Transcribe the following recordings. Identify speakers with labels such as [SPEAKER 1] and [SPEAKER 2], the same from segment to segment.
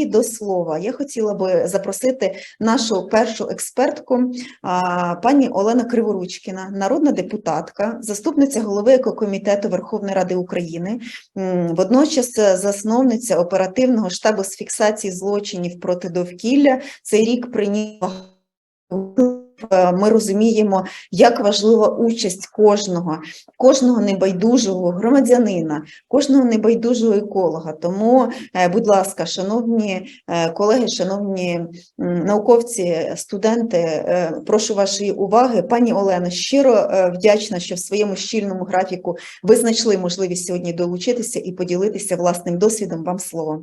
[SPEAKER 1] І до слова, я хотіла би запросити нашу першу експертку, пані Олена Криворучкіна, народна депутатка, заступниця голови екокомітету Верховної Ради України, водночас засновниця оперативного штабу з фіксації злочинів проти довкілля. Цей рік прийняв Е, ми розуміємо, як важлива участь кожного, кожного небайдужого громадянина, кожного небайдужого еколога. Тому, е, будь ласка, шановні е, колеги, шановні науковці, студенти, е, прошу вашої уваги. Пані Олено, щиро е, вдячна, що в своєму щільному графіку ви знайшли можливість сьогодні долучитися і поділитися власним досвідом. Вам слово.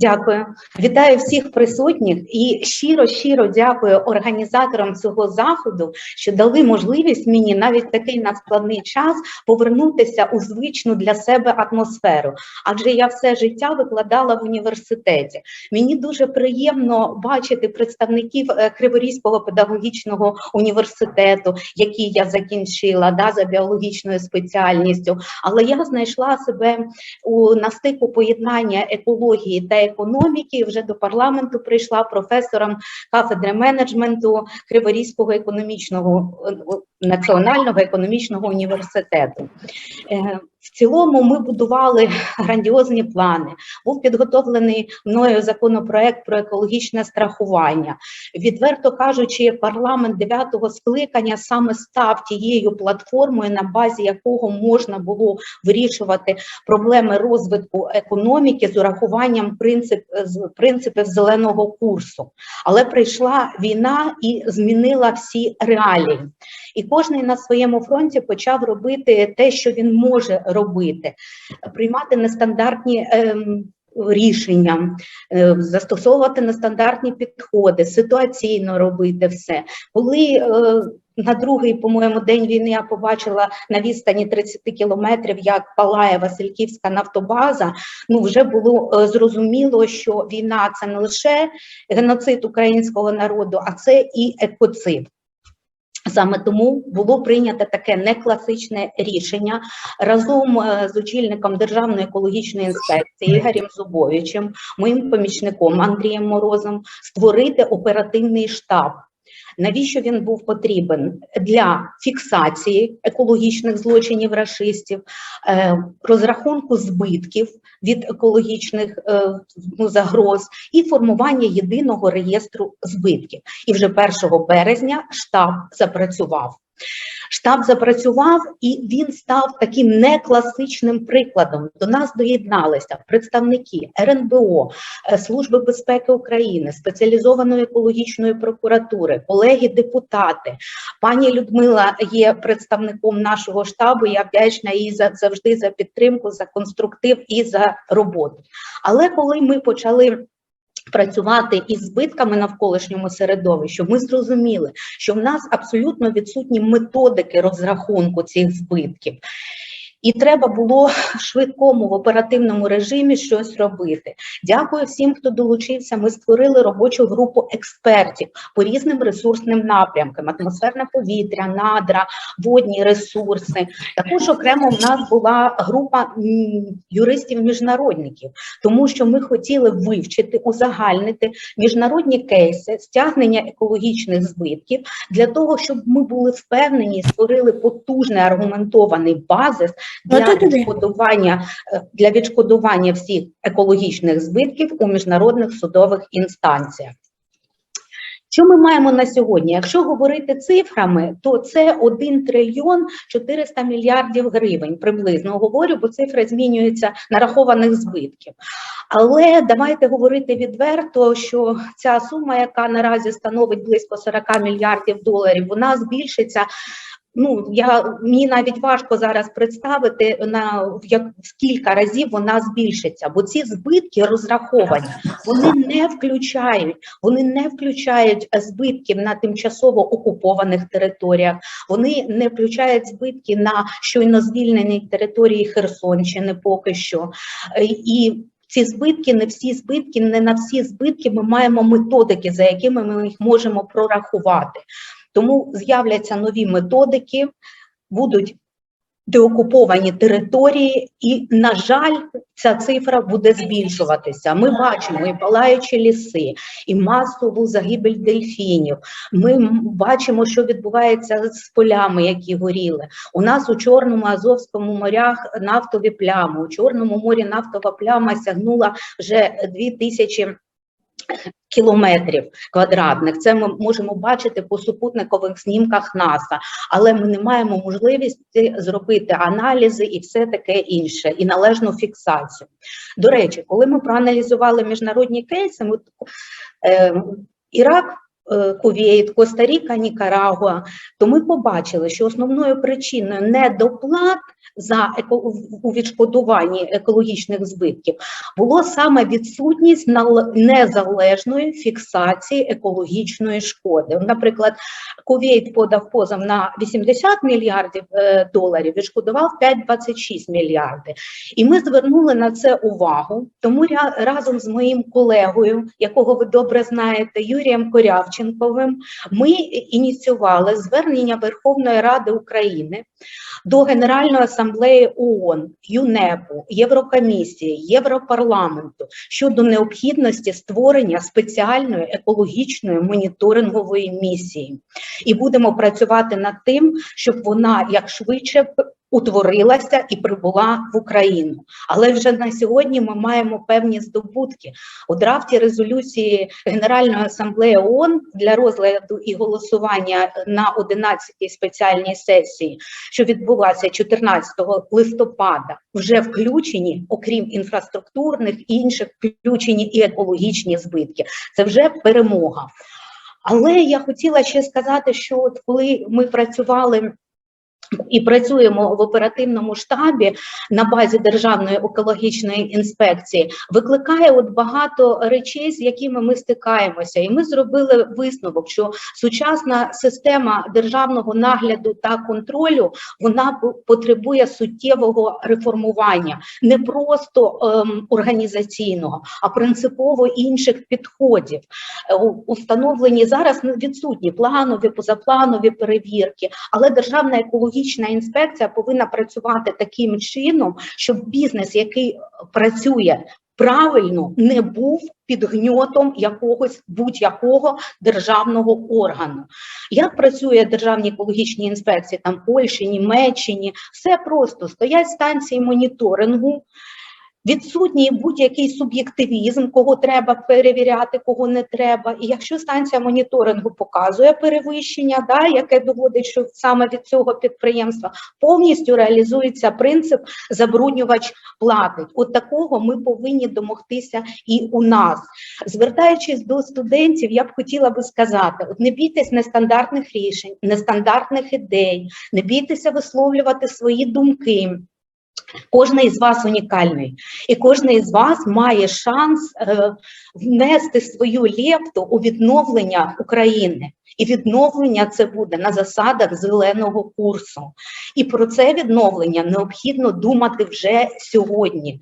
[SPEAKER 2] Дякую, вітаю всіх присутніх і щиро, щиро дякую організаторам цього заходу, що дали можливість мені навіть такий надскладний час повернутися у звичну для себе атмосферу. Адже я все життя викладала в університеті. Мені дуже приємно бачити представників е, Криворізького педагогічного університету, який я закінчила да, за біологічною спеціальністю. Але я знайшла себе у на стику поєднання екології та економіки. Вже до парламенту прийшла професором кафедри менеджменту Криворізького економічного е, національного економічного університету. Е, В цілому ми будували грандіозні плани. Був підготовлений мною законопроект про екологічне страхування. Відверто кажучи, парламент дев'ятого скликання саме став тією платформою, на базі якого можна було вирішувати проблеми розвитку економіки з урахуванням принцип, принципів зеленого курсу. Але прийшла війна і змінила всі реалії. І кожен на своєму фронті почав робити те, що він може робити, приймати нестандартні. ем, Рішення е, застосовувати нестандартні підходи, ситуаційно робити все. Коли е, на другий, по-моєму, день війни я побачила на відстані 30 кілометрів, як палає Васильківська нафтобаза, ну вже було е, зрозуміло, що війна це не лише геноцид українського народу, а це і екоцид. Саме тому було прийнято таке некласичне рішення разом е, з очільником Державної екологічної інспекції Ігорем Зубовичем, моїм помічником Андрієм Морозом, створити оперативний штаб. Навіщо він був потрібен для фіксації екологічних злочинів рашистів, е, розрахунку збитків від екологічних е, ну, загроз і формування єдиного реєстру збитків. І вже 1 березня штаб запрацював. Штаб запрацював і він став таким некласичним прикладом. До нас доєдналися представники РНБО, е, Служби безпеки України, спеціалізованої екологічної прокуратури, колеги-депутати. Пані Людмила є представником нашого штабу. Я вдячна їй за завжди за підтримку, за конструктив і за роботу. Але коли ми почали працювати із збитками навколишньому середовищу, ми зрозуміли, що в нас абсолютно відсутні методики розрахунку цих збитків. І треба було в швидкому в оперативному режимі щось робити. Дякую всім, хто долучився. Ми створили робочу групу експертів по різним ресурсним напрямкам: атмосферне повітря, надра, водні ресурси. Також окремо в нас була група юристів-міжнародників, тому що ми хотіли вивчити, узагальнити міжнародні кейси стягнення екологічних збитків для того, щоб ми були впевнені, і створили потужний аргументований базис для відшкодування е, для відшкодування всіх екологічних збитків у міжнародних судових інстанціях. Що ми маємо на сьогодні? Якщо говорити цифрами, то це 1 трильйон 400 мільярдів гривень приблизно говорю, бо цифри змінюються нарахованих збитків. Але давайте говорити відверто, що ця сума, яка наразі становить близько 40 мільярдів доларів, вона збільшиться. Ну я мені навіть важко зараз представити на як в кілька разів вона збільшиться, бо ці збитки розраховані, вони не включають, вони не включають збитків на тимчасово окупованих територіях, вони не включають збитки на щойно звільненій території Херсонщини поки що. І ці збитки, не всі збитки, не на всі збитки ми маємо методики, за якими ми їх можемо прорахувати. Тому з'являться нові методики, будуть деокуповані території, і, на жаль, ця цифра буде збільшуватися. Ми бачимо і палаючі ліси, і масову загибель дельфінів. Ми бачимо, що відбувається з полями, які горіли. У нас у Чорному Азовському морях нафтові плями. У Чорному морі нафтова пляма сягнула вже 2000 кілометрів квадратних. Це ми можемо бачити по супутникових знімках НАСА, але ми не маємо можливості зробити аналізи і все таке інше, і належну фіксацію. До речі, коли ми проаналізували міжнародні кейси, ми, е, Ірак. е, Кувейт, Коста-Ріка, Нікарагуа, то ми побачили, що основною причиною недоплат за у відшкодуванні екологічних збитків було саме відсутність незалежної фіксації екологічної шкоди. Наприклад, Кувейт подав позов на 80 мільярдів е, доларів, відшкодував 5,26 мільярди. І ми звернули на це увагу. Тому разом з моїм колегою, якого ви добре знаєте, Юрієм Корявченковим, ми ініціювали звернення Верховної Ради України до Генеральної асамблеї ООН, ЮНЕПу, Єврокомісії, Європарламенту щодо необхідності створення спеціальної екологічної моніторингової місії. І будемо працювати над тим, щоб вона як швидше утворилася і прибула в Україну. Але вже на сьогодні ми маємо певні здобутки. У драфті резолюції Генеральної асамблеї ООН для розгляду і голосування на 11-й спеціальній сесії, що відбулася 14 листопада, вже включені, окрім інфраструктурних інших, включені і екологічні збитки. Це вже перемога. Але я хотіла ще сказати, що от коли ми працювали і працюємо в оперативному штабі на базі Державної екологічної інспекції, викликає от багато речей, з якими ми стикаємося. І ми зробили висновок, що сучасна система державного нагляду та контролю вона потребує суттєвого реформування, не просто ем, організаційного, а принципово інших підходів. Е, Установлені зараз ну, відсутні планові, позапланові перевірки, але державна екологічна інспекція повинна працювати таким чином, щоб бізнес, який працює правильно, не був під гньотом якогось будь-якого державного органу. Як працює державні екологічні інспекції там Польщі, Німеччині? Все просто стоять станції моніторингу. Відсутній будь-який суб'єктивізм, кого треба перевіряти, кого не треба. І якщо станція моніторингу показує перевищення, да, яке доводить, що саме від цього підприємства повністю реалізується принцип забруднювач платить. От такого ми повинні домогтися і у нас. Звертаючись до студентів, я б хотіла би сказати: от не бійтесь нестандартних рішень, нестандартних ідей, не бійтеся висловлювати свої думки. Кожний із вас унікальний, і кожен із вас має шанс е, внести свою лепту у відновлення України. І відновлення це буде на засадах зеленого курсу. І про це відновлення необхідно думати вже сьогодні.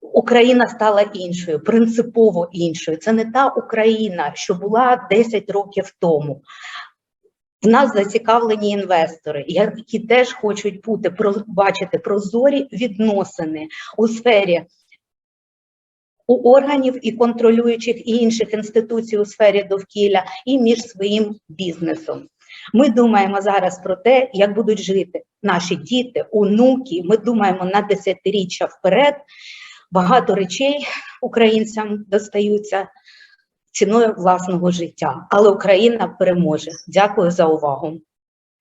[SPEAKER 2] Україна стала іншою, принципово іншою. Це не та Україна, що була 10 років тому. В нас зацікавлені інвестори, які теж хочуть бути бачити прозорі відносини у сфері у органів і контролюючих і інших інституцій у сфері довкілля і між своїм бізнесом. Ми думаємо зараз про те, як будуть жити наші діти, онуки. Ми думаємо на десятиріччя вперед. Багато речей українцям достаються ціною власного життя, але Україна переможе. Дякую за увагу.